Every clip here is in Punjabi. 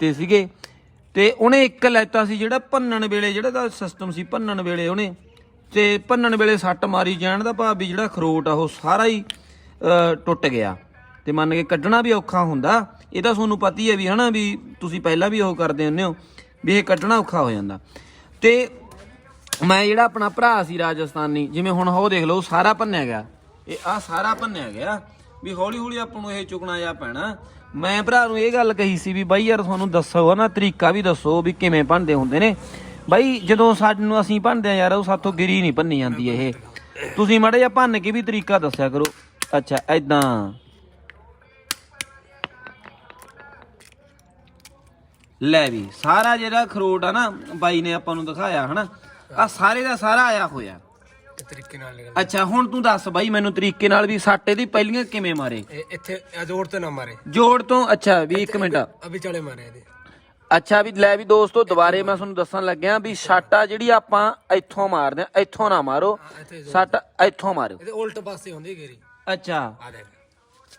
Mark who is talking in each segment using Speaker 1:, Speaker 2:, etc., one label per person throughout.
Speaker 1: ਤੇ ਸੀਗੇ ਤੇ ਉਹਨੇ ਇੱਕ ਲੈਤਾ ਸੀ ਜਿਹੜਾ ਭੰਨਣ ਵੇਲੇ, ਜਿਹੜਾ ਦਾ ਸਿਸਟਮ ਸੀ ਭੰਨਣ ਵੇਲੇ ਉਹਨੇ, ਤੇ ਭੰਨਣ ਵੇਲੇ ਸੱਟ ਮਾਰੀ ਜਾਣ ਦਾ ਭਾਵ ਵੀ ਜਿਹੜਾ ਖਰੋਟ ਆ ਉਹ ਸਾਰਾ ਹੀ ਟੁੱਟ ਗਿਆ। ਤੇ ਮੰਨ ਕੇ ਕੱਢਣਾ ਵੀ ਔਖਾ ਹੁੰਦਾ। ਇਹ ਤਾਂ ਤੁਹਾਨੂੰ ਪਤਾ ਹੀ ਹੈ ਵੀ ਹਨਾ ਵੀ ਤੁਸੀਂ ਪਹਿਲਾਂ ਵੀ ਉਹ ਕਰਦੇ ਹੁੰਦੇ ਹੋ, ਵੀ ਇਹ ਕੱਢਣਾ ਔਖਾ ਹੋ ਜਾਂਦਾ। ਤੇ ਮੈਂ ਜਿਹੜਾ ਆਪਣਾ ਭਰਾ ਸੀ ਰਾਜਸਥਾਨੀ, ਜਿਵੇਂ ਹੁਣ ਉਹ ਦੇਖ ਲਓ ਸਾਰਾ ਭੰਨਿਆ ਗਿਆ। ਇਹ ਆ ਸਾਰਾ ਭੰਨਿਆ ਗਿਆ। ਵੀ ਹੌਲੀ ਹੌਲੀ ਆਪਾਂ ਨੂੰ ਇਹ ਚੁਕਣਾ ਜਾ ਪੈਣਾ। ਮੈਂ ਭਰਾ ਨੂੰ ਇਹ ਗੱਲ ਕਹੀ ਸੀ ਵੀ ਬਾਈ ਯਾਰ ਤੁਹਾਨੂੰ ਦੱਸੋ ਨਾ, ਤਰੀਕਾ ਵੀ ਦੱਸੋ ਵੀ ਕਿਵੇਂ ਭੰਨਦੇ ਹੁੰਦੇ ਨੇ। ਬਾਈ ਜਦੋਂ ਸਾਨੂੰ ਅਸੀਂ ਭੰਨਦੇ ਆ ਯਾਰ, ਉਹ ਸਾਥੋਂ ਗਿਰੀ ਨਹੀਂ ਭੰਨੀ ਜਾਂਦੀ ਇਹ। ਤੁਸੀਂ ਮਾੜਾ ਜਿਹਾ ਭੰਨ ਕੇ ਵੀ ਤਰੀਕਾ ਦੱਸਿਆ ਕਰੋ। ਅੱਛਾ ਐਦਾਂ ਲੈ ਵੀ, ਸਾਰਾ ਜਿਹੜਾ ਖਰੋਟ ਆ ਨਾ, ਬਾਈ ਨੇ ਆਪਾਂ ਨੂੰ ਦਿਖਾਇਆ, ਹਨਾ? ਆ ਸਾਰੇ ਦਾ ਸਾਰਾ ਆਇਆ ਹੋਇਆ।
Speaker 2: ਇਹ ਤਰੀਕੇ ਨਾਲ ਨਿਕਲ
Speaker 1: ਅੱਛਾ ਹੁਣ ਤੂੰ ਦੱਸ ਬਾਈ ਮੈਨੂੰ ਤਰੀਕੇ ਨਾਲ ਵੀ ਸਾਟੇ ਦੀ ਪਹਿਲੀਆਂ ਕਿਵੇਂ ਮਾਰੇ?
Speaker 2: ਇਹ ਇੱਥੇ ਤੇ ਨਾ ਮਾਰੇ।
Speaker 1: ਜੋੜ ਤੋਂ? ਅੱਛਾ ਵੀ 1 ਮਿੰਟ।
Speaker 2: ਅਭੀ ਚਲੇ ਮਾਰੇ ਇਹਦੇ।
Speaker 1: ਅੱਛਾ ਵੀ ਲੈ ਵੀ ਦੋਸਤੋ ਦੁਬਾਰੇ ਮੈਂ ਤੁਹਾਨੂੰ ਦੱਸਣ ਲੱਗਿਆ ਵੀ ਸਾਟਾ ਜਿਹੜੀ ਆਪਾਂ ਇੱਥੋਂ ਮਾਰਦੇ ਆ ਇੱਥੋਂ ਨਾ ਮਾਰੋ।
Speaker 2: ਇੱਥੇ
Speaker 1: ਸੱਟ ਇੱਥੋਂ ਮਾਰੋ।
Speaker 2: ਇਹਦੇ ਉਲਟ ਪਾਸੇ ਹੁੰਦੀ ਗੇਰੀ।
Speaker 1: ਅੱਛਾ।
Speaker 2: ਆ ਦੇਖ।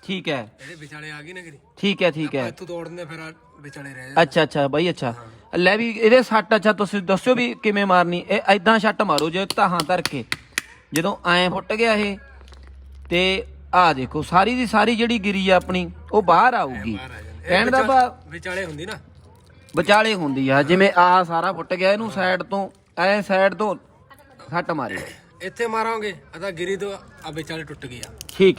Speaker 1: ਠੀਕ ਹੈ।
Speaker 2: ਇਹਦੇ ਵਿਚਾਲੇ ਆ ਗਈ ਨਾ ਗੇਰੀ।
Speaker 1: ਠੀਕ ਹੈ ਠੀਕ ਹੈ।
Speaker 2: ਇੱਥੋਂ ਤੋੜਨੇ ਫਿਰ ਆ ਵਿਚਾਲੇ ਰਹਿ
Speaker 1: ਅੱਛਾ ਅੱਛਾ ਬਾਈ ਅੱਛਾ। ਲੈ ਵੀ ਇਹਦੇ ਸੱਟ ਅੱਛਾ ਤੁਸੀਂ ਦੱਸਿਓ ਵੀ ਕਿਵੇਂ ਮਾਰਨੀ। ਇਹ ਐਦਾਂ ਛੱਟ ਮਾਰੋ ਜੇ ਤਾਹਾਂ ਧਰ ਕੇ। ਜਦੋਂ ਐਂ ਫੁੱਟ ਗਿਆ ਇਹ ਤੇ ਆਹ ਦੇਖੋ ਸਾਰੀ ਦੀ ਸਾਰੀ ਜਿਹੜੀ ਗਿਰੀ ਆ ਆਪਣੀ ਉਹ ਬਾਹਰ ਆਊਗੀ।
Speaker 2: ਆ
Speaker 1: ਕਹਿਣ ਦਾ ਭਾ
Speaker 2: ਵਿਚਾਲੇ ਹੁੰਦੀ ਨਾ।
Speaker 1: ਵਿਚਾਲੇ ਹੁੰਦੀ ਆ ਜਿਵੇਂ ਆ ਸਾਰਾ ਫੁੱਟ ਗਿਆ ਇਹਨੂੰ ਸਾਈਡ ਤੋਂ ਐ ਸਾਈਡ ਤੋਂ ਸੱਟ ਮਾਰੀ।
Speaker 2: ਇੱਥੇ ਮਾਰਾਂਗੇ ਅਦਾ ਗਿਰੀ ਤੋਂ ਆ ਵਿਚਾਲੇ ਟੁੱਟ ਗਈ ਆ
Speaker 1: ਠੀਕ।